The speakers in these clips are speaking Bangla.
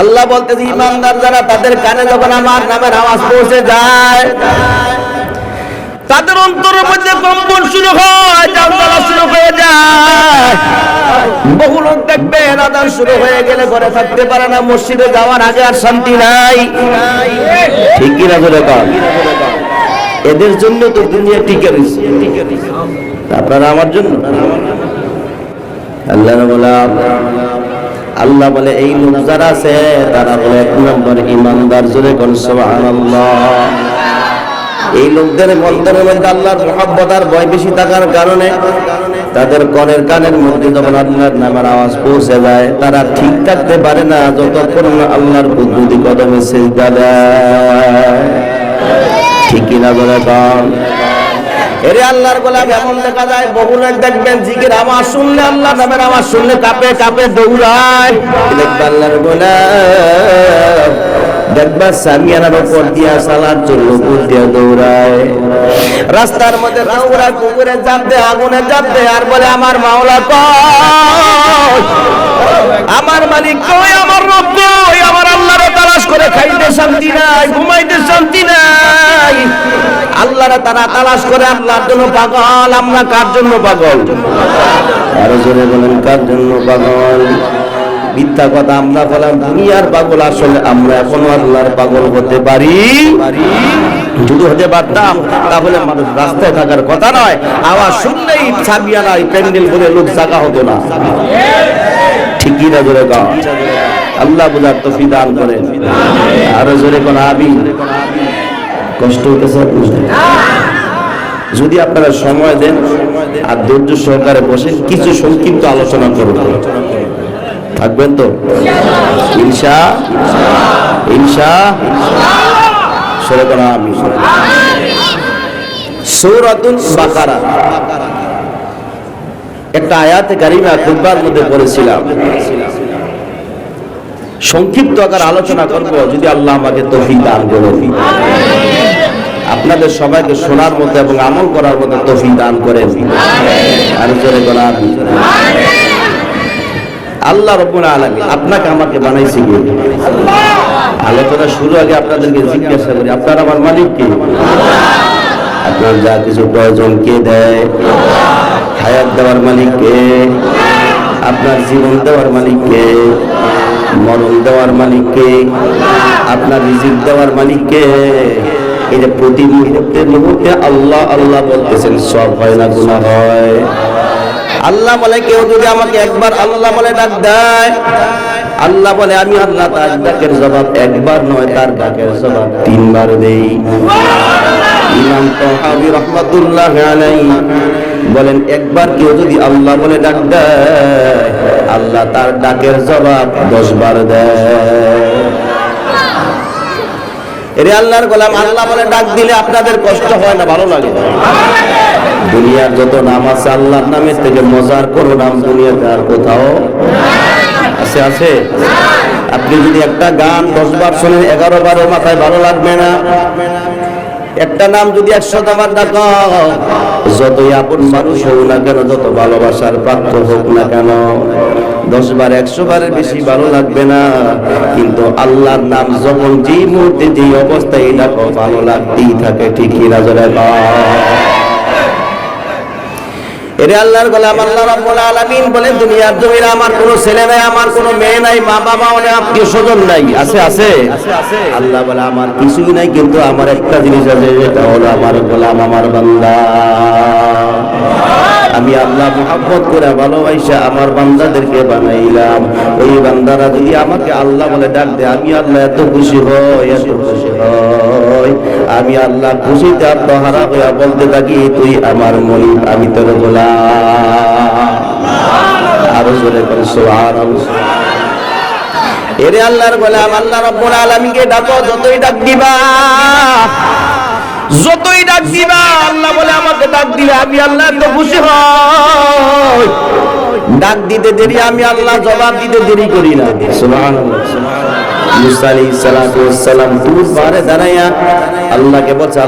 আল্লাহ বলতেছে, ইমানদার যারা তাদের কানে যখন আমার নামের আওয়াজ পৌঁছে যায়, তাদের অন্তরের মধ্যে কম্পন শুরু হয় শুরু হয়ে যায়। বহু লোক দেখবে আদান শুরু হয়ে গেলে ঘরে থাকতে পারে না, মসজিদে যাওয়ার আগে আর শান্তি নাই। ঠিক কিনা বলে এদের জন্য তো দুনিয়া টিকে রয়েছে। আপনারা আমার জন্য? আল্লাহ বলা আল্লাহ বলে, এই লোক যারা আছে, তারা বলে, এক নম্বর ইমানদার জোরে এই লোকদের অন্তরের মধ্যে আল্লাহর মহব্বত আর ভয় বেশি থাকার কারণে তাদের কনের কানের মধ্যে যখন আল্লাহর নামের আওয়াজ পৌঁছে যায়, তারা ঠিক থাকতে পারে না যতক্ষণ না আল্লাহর বুদ্ধি কদমে সেজদা দেয়। ঠিক কিনা বলে কম এরে আল্লাহর গোলাম, এমন দেখা যায় বহু লোক দেখবেন জিকির আমার শুনলে আল্লাহ নামের আমার শুনলে কাপে কাপে দৌড়ায়। দেখবে আল্লাহর গোলাম দেখবা সামিয়ানার উপর দিয়া সালার জন্য উপর দিয়া দৌড়ায়। রাস্তার মধ্যে দৌড়ায় কুকুরে দেয় আগুনে দেয় আর বলে, আমার মাওলা কই? আমার মালিক কই? আমার রব কই? আমার আল্লাহরে তালাশ করে খাইতে শান্তি নাই, ঘুমাইতে শান্তি নাই। আল্লাহরে তারা তালাশ করে, আল্লাহর জন্য পাগল, আমরা কার জন্য পাগল? আরও জোরে বলেন, কার জন্য পাগল? মিথ্যা কথা আমরা বললাম, দুনিয়ার পাগল আসলে আমরা এখনও আল্লাহর পাগল হতে পারি। যদি হতে পারতাম, তাহলে মানুষ রাস্তায় থাকার কথা নয়, আওয়াজ শুনলেই ছাবিয়ানা এই প্যান্ডেল করে লোক জাগা হতো না। ঠিকই না জোরে আল্লাহ বুঝার তো দান করেন। আরও জোরে কোন আবি কষ্ট হতেছে বুঝলেন যদি আপনারা সময় দেন আর ধৈর্য সহকারে বসেন, কিছু সংক্ষিপ্ত আলোচনা করুন থাকবেন তো? ইনশা ইনশা সরে করা আমি সৌরাতুল বাকারা। একটা আয়াতে কারিমা খুববার মধ্যে পড়েছিলাম। সংক্ষিপ্ত আকার আলোচনা করব, যদি আল্লাহ আমাকে তৌফিক দান করেন। আপনাদের সবাইকে শোনার মতো এবং আমল করার মতো তৌফিক দান করেন। আর বলা আল্লাহ রব্বুল আলামিন আপনাকে আমাকে বানাইছে কি? আলোচনা শুরু আগে আপনাদেরকে জিজ্ঞাসা করি, আপনার আমার মালিক কি? আপনার যা কিছু প্রয়োজন কে দেয়? হায়াত দেওয়ার মালিক কে? আপনার জীবন দেওয়ার মালিক কে? মরণ দেওয়ার মালিক কে? আপনার রিজিক দেওয়ার মালিক কে? যে প্রতি মুহূর্তে মুহূর্তে আল্লাহ আল্লাহ বলতেছেন, সব হয় না গুণা হয়। আল্লাহ বলে, কেউ যদি আমাকে একবার আল্লাহ বলে ডাক দেয়, আল্লাহ বলে, আমি আল্লাহ তার ডাকের জবাব একবার নয়, তার ডাকের জবাব তিনবার দেই। ইমাম তহাবি আলাইহি বলেন, একবার কেউ যদি আল্লাহ বলে ডাক দেয়, আল্লাহ তার ডাকের জবাব দশ বার দেয়। এরে আল্লাহর গোলাম, আল্লাহ বলে, ডাক দিলে আপনাদের কষ্ট হয় না, ভালো লাগে। দুনিয়ার যত নাম আছে আল্লাহর নামের থেকে মজার কোনো নাম দুনিয়াতে আর কোথাও আছে আছে? আপনি যদি একটা গান দশ বার শোনেন, এগারো বারো মাথায় ভালো লাগবে না। একটা নাম যদি একশো বার ডাক, যতই আপন মানুষ হোক না কেন, যত ভালোবাসার পাত্র হোক না কেন, দশ বার একশো বারের বেশি ভালো লাগবে না। কিন্তু আল্লাহর নাম যখন যেই মুহূর্তে, যেই অবস্থায় এটা ভালো লাগতেই থাকে ঠিকই না জলে এরে আল্লাহর গোলাম আল্লাহ রাব্বুল আলামিন বলে দুনিয়ার জমিনে আমার কোনো ছেলে নাই, আমার কোনো মেয়ে নাই মা বাবা অনেক আত্মীয় স্বজন নাই। আছে আছে? আল্লাহ বলে, আমার কিছুই নাই, কিন্তু আমার একটা জিনিস আছে সেটা হলো আমার গোলাম, আমার বান্দা। আমি আল্লাহ মোহাম্মত করে ভালোবাসা আমার বান্দাদেরকে বানাইলাম। ওই বান্দারা যদি আমাকে আল্লাহ বলে ডাক দেয়, আমি আল্লাহ এত খুশি হই, এত খুশি হই আমি আল্লাহ খুশিতে আত্মহারা হইয়া বলতে থাকি, তুই আমার মনি আমি তোর আরও জোরে করে সুবহানাল্লাহ। এরে আল্লাহর আল্লাহ রব্বুল ডাকো, যতই ডাক দিবা, যতই ডাক দিবা, আল্লাহ বলে আমাকে ডাক দিলে আমি আল্লাহ তো খুশি হই। ডাক দিতে দেরি, আমি আল্লাহ জবাব দিতে দেরি করি না। সুবহানাল্লাহ। মুসা বলছে,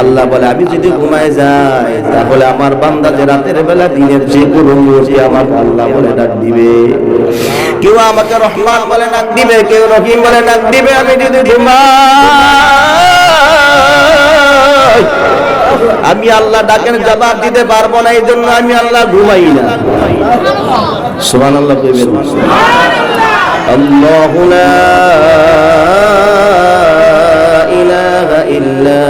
আল্লাহ বলে, আমি যদি ঘুমায় যাই, তাহলে আমার বান্দা যে রাতের বেলা দিনের যে কোনো আমার আল্লাহ বলে ডাক দিবে। কেউ আমাকে রহমান বলে ডাক দিবে, কেউ রহিম বলে ডাক দিবে, আমি যদি ঘুমাই আমি আল্লাহ ডাকেন জবাব দিতে পারব না এই জন্য আমি আল্লাহ ঘুমাই না। সুমান আল্লাহ আল্লাহু ইলাহা ইল্লা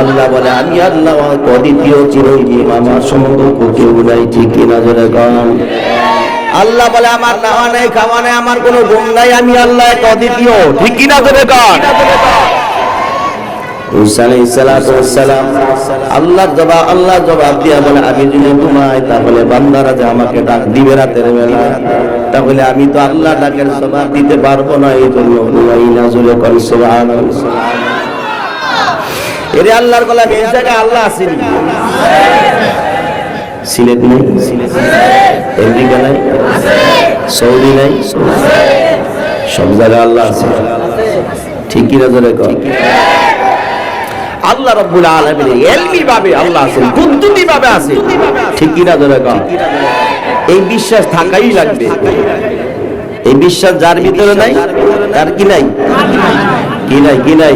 আল্লাহ বলে, আমি আল্লাহ অদ্বিতীয় চিরঞ্জীব, আমার সম্পর্ক কেউ নাই ঠিক কিনা ধরে গান আল্লাহ বলে, আমার নাওয়া নাই খাওয়া নাই, আমার কোনো গুণ নাই, আমি আল্লাহ এক অদ্বিতীয় ঠিক কিনা? ধরে গান আল্লাহ জবাব আল্লাহ জবাব দিয়া বলে, আমি যদি ঘুমাই তাহলে বান্দারা যে আমাকে ডাক দিবে রাতের বেলা তাহলে আমি তো আল্লাহ ডাকের জবাব দিতে পারব না, এই জন্য এরে আল্লাহর গোলাম, এই জায়গায় আল্লাহ সিলেট নেই? আমেরিকা নাই? সৌদি নাই? সব জায়গায় আল্লাহ আছে। ঠিক কিনা ধরে কর? আল্লাহ রব্বুল আলামিন এলমি ভাবে আল্লাহ আছেন কুদ্দুতি ভাবে আছে ঠিক কিনা কর? এই বিশ্বাস থাকাই লাগবে। এই বিশ্বাস যার ভিতরে নাই, তার কি নাই? কি নাই কি নাই?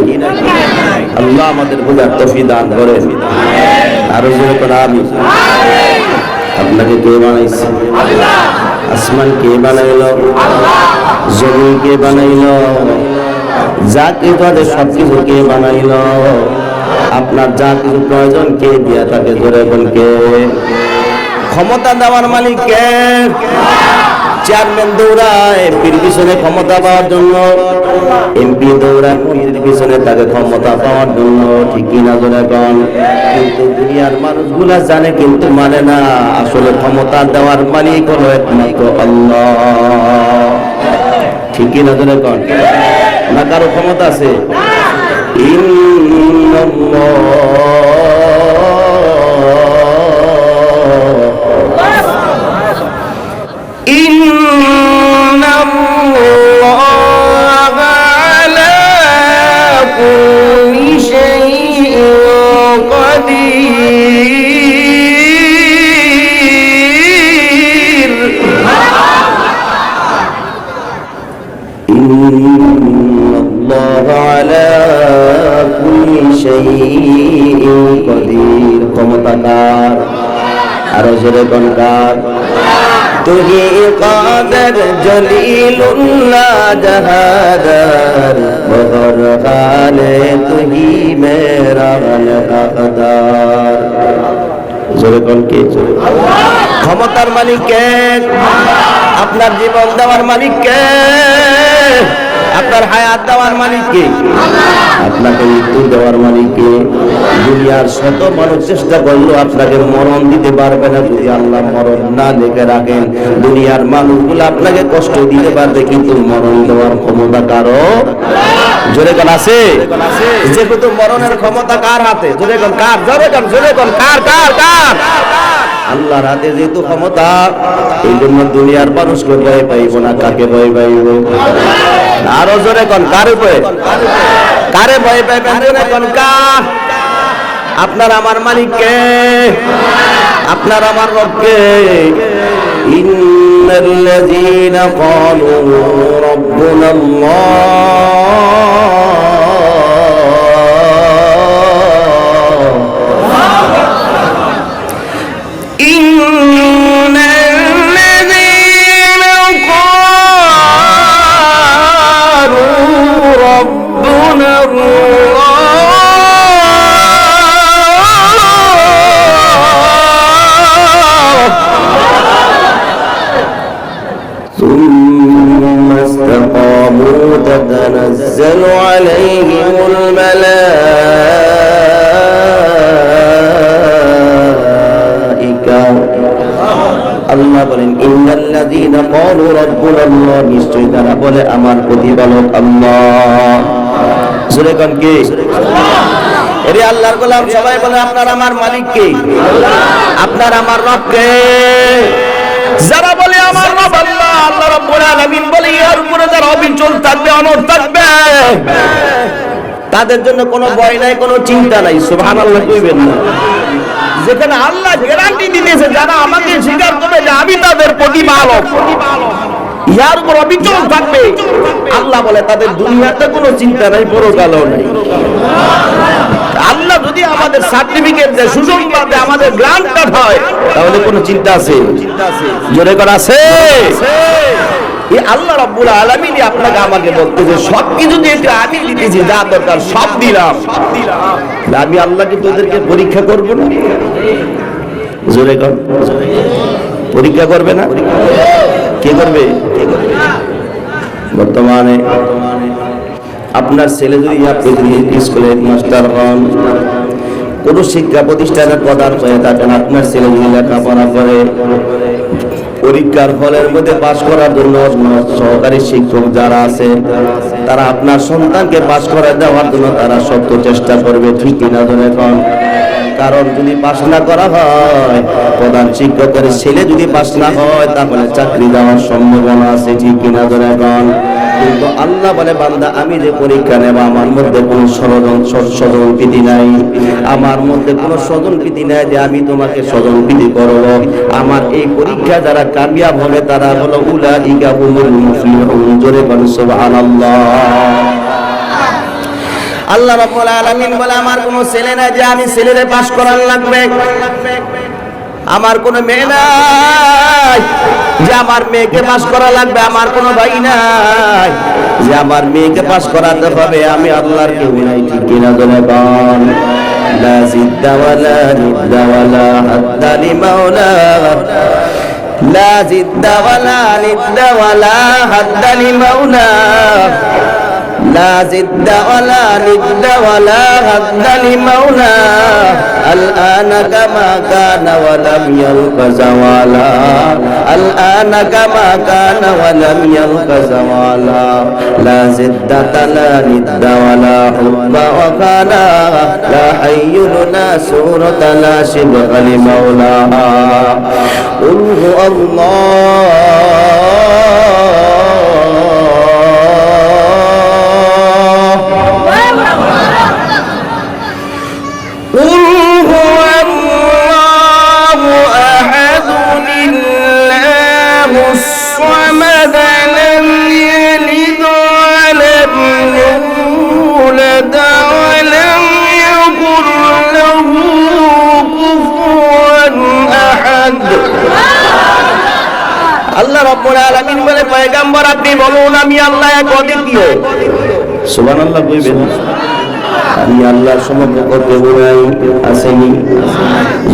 আল্লাহ আমাদের বোঝার তফি দান করেন। আরও জোরে করে আমি আপনাকে কে বানাইছে? আসমান কে বানাইল? জমি কে বানাইল? যা কিছু আছে সব কিছু কে বানাইল? আপনার যা কিছু প্রয়োজন কে দিয়া তাকে জোরে কে? ক্ষমতা দেওয়ার মালিক কে? চেয়ারম্যান দৌড়ায় এমপির পিছনে ক্ষমতা পাওয়ার জন্য। এমপি দৌড়ায় মন্ত্রীর পিছনে তাকে ক্ষমতা পাওয়ার জন্য। ঠিক কিনা জোরে কন? কিন্তু দুনিয়ার মানুষগুলা জানে কিন্তু মানে না, আসলে ক্ষমতা দেওয়ার মালিক হলো একমাত্র আল্লাহ। ঠিক কিনা জোরে কন? না কারও ক্ষমতা আছে? ইন্নাল্লাহ। الله على كل شيء قدير ক্ষমতাকার আরো জোরে কনকার তুহি কাদের জলিলুল্লাহ জাহাদার বহর হালে তুহি মেরা হকদার জোরে কোন কে ক্ষমতার মালিক কে আপনার জীবন দেওয়ার মালিক কে আপনার হায়াত দেওয়ার মালিক কে? আপনাকে মৃত্যু দেওয়ার মালিক কে? দুনিয়ার শত মানুষ চেষ্টা করল আপনাকে মরণ দিতে পারবে না যদি আল্লাহ মরণ না লেখে রাখেন। দুনিয়ার মানুষগুলো আপনাকে কষ্ট দিতে পারবে, কিন্তু মরণ দেওয়ার ক্ষমতা কারও? জোরে কোন আছে? যেহেতু মরণের ক্ষমতা কার হাতে? জোরে কোন কার? জোরে কোন জোরে কোন, কার কার কার? আল্লাহর হাতে যেহেতু ক্ষমতা, এই জন্য দুনিয়ার মানুষ মানুষকে ভয় পাইব না, কাকে ভয় পাইব? আরও জোরে কন, কার উপরে? কারে ভয় পাইবেন জোরে কন, কা? আপনার আমার মালিককে, আপনার আমার রবকে। ইন্নাল্লাযীনা ক্বালু রাব্বুনা আল্লাহ ক্বালু নিশ্চয় তারা বলে আমার প্রতিপালক আল্লাহ। জোরে কোন কে? এরে আল্লাহর গোলাম সবাই বলে আপনার আমার মালিক কে? আপনার আমার রব কে? যারা বলে আমার রব আল্লাহ আল্লাহ রাব্বুল আলামিন বলে এর উপরে যারা অবিচল থাকবে অনড় থাকবে। তাদের জন্য কোনো ভয় নাই কোনো চিন্তা নাই সুবহানাল্লাহ কইবেন না। যেখানে আল্লাহ গ্যারান্টি দিতেছে, যারা আমাকে স্বীকার করবে যে আমি তাদের প্রতিপালক। ইয়ার উপর অবিচল থাকবে। আল্লাহ বলে, তাদের দুনিয়াতে কোনো চিন্তা নাই, পরকালও নাই। আল্লাহ যদি আমাদের সার্টিফিকেট দেয় সুসংবাদ আমাদের গ্রান্ট হয়, তাহলে কোনো চিন্তা আছে? জোরে করা আছে? এই আল্লাহ রাব্বুল আলামিন আপনাকে আমাকে বলতেছে সব কিছু দিয়েছে, আমি দিতেছি, যা দরকার সব দিলাম। আমি আল্লাহকে তোদেরকে পরীক্ষা করব না? জোরে কর পরীক্ষা করবে না? কে করবে? বর্তমানে আপনার ছেলে যদি আপনি যদি স্কুলে মাস্টার হন। কোন শিক্ষা প্রতিষ্ঠানের প্রধান হয়ে থাকেন আপনার ছেলে যদি লেখাপড়া করে, পরীক্ষার ফলের মধ্যে পাশ করার জন্য সহকারী শিক্ষক যারা আছে, তারা আপনার সন্তানকে পাশ করে দেওয়ার জন্য তারা সত্য চেষ্টা করবে, ঠিক কিনা ধরে এখন কারণ যদি পাশ না করা হয়, প্রধান শিক্ষকের ছেলে যদি পাশ না হয়, তাহলে চাকরি দেওয়ার সম্ভাবনা আছে, ঠিক কিনা ধরে এখন কিন্তু আল্লাহ বলে, বান্দা, আমি যে পরীক্ষা নেব, আমার মধ্যে কোনো স্বজন প্রীতি নাই। আমার মধ্যে কোনো স্বজন প্রীতি নাই যে আমি তোমাকে স্বজন প্রীতি করব। আমার এই পরীক্ষা যারা কামিয়াব হবে, তারা হলো উলা ইকা হুমুল মুফলিহুন। জোরে সুবহানাল্লাহ। আল্লাহ রাব্বুল আলামিন বলে, আমার কোনো ছেলে নাই যে আমি ছেলেরে পাস করার লাগবে। আমার কোনো মেয়ে নাই। যে আমার মেয়েকে পাস করা লাগবে, আমার কোনো ভাই নাই। যে আমার মেয়েকে পাস করাতে হবে, আমি আল্লাহর কেউ নাই, ঠিক কিনা জনে বল? লিমাওলা। লা জিদ্দা ওয়ালা নিদ্দা ওয়ালা হাদ্দা লিমাওলা। لا زد ولا ند ولا هد لمولى الآن كما كان ولم يلق زوالا. الآن كما كان ولم يلق زوالا. لا زدة لا ند ولا حب وكانا لا حي لا سورة لا شبه لمولاها قل هو الله. রাব্বুল আলামিন বলে পয়গম্বর আপনি বলুন আমি আল্লাহ এক অদ্বিতীয়। সুবহানাল্লাহ কইবেন আমি আল্লাহর সমকক্ষ কেউ নাই আসেনি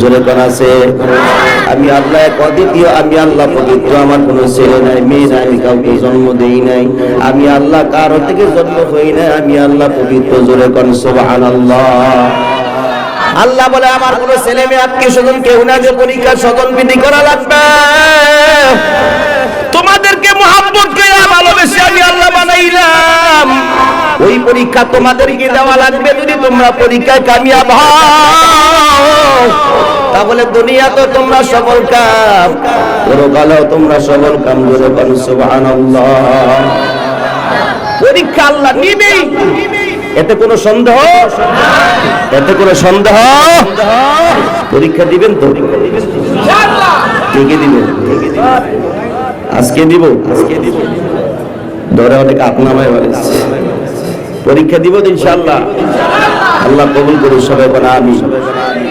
জোরে কোন আছে। আমি আল্লাহ এক অদ্বিতীয় আমি আল্লাহ পবিত্র। আমার কোনো ছেলে নাই মেয়ে নাই কাউকে জন্ম দেই নাই। আমি আল্লাহ কারও থেকে জন্ম হই নাই আমি আল্লাহ পবিত্র। জোরে কোন সুবহানাল্লাহ। আল্লাহ বলে আমার কোন ছেলে মেয়ে আত্মীয় স্বজন কেউ না যে পরীক্ষার স্বজন বিধি করা লাগবে। তোমাদেরকে ভালোবেসে আমি আল্লাহ বানাইলাম। ওই পরীক্ষা তোমাদেরকে দেওয়া লাগবে যদি তোমরা পরীক্ষায় কামিয়াব তাহলে দুনিয়া তো তোমরা সফল কাম। তোমরা সফল কাম সুবহানাল্লাহ। পরীক্ষা আল্লাহ নিবেই। এতে কোনো সন্দেহ? এতে কোনো সন্দেহ? পরীক্ষা দিবেন তো? কে কে দিবেন। আজকে দিব? আজকে দিব ধরে অনেক আপনামায় বলেছে পরীক্ষা দিব ইনশাল্লাহ আল্লাহ কবুল করুন সবাই বলে আমি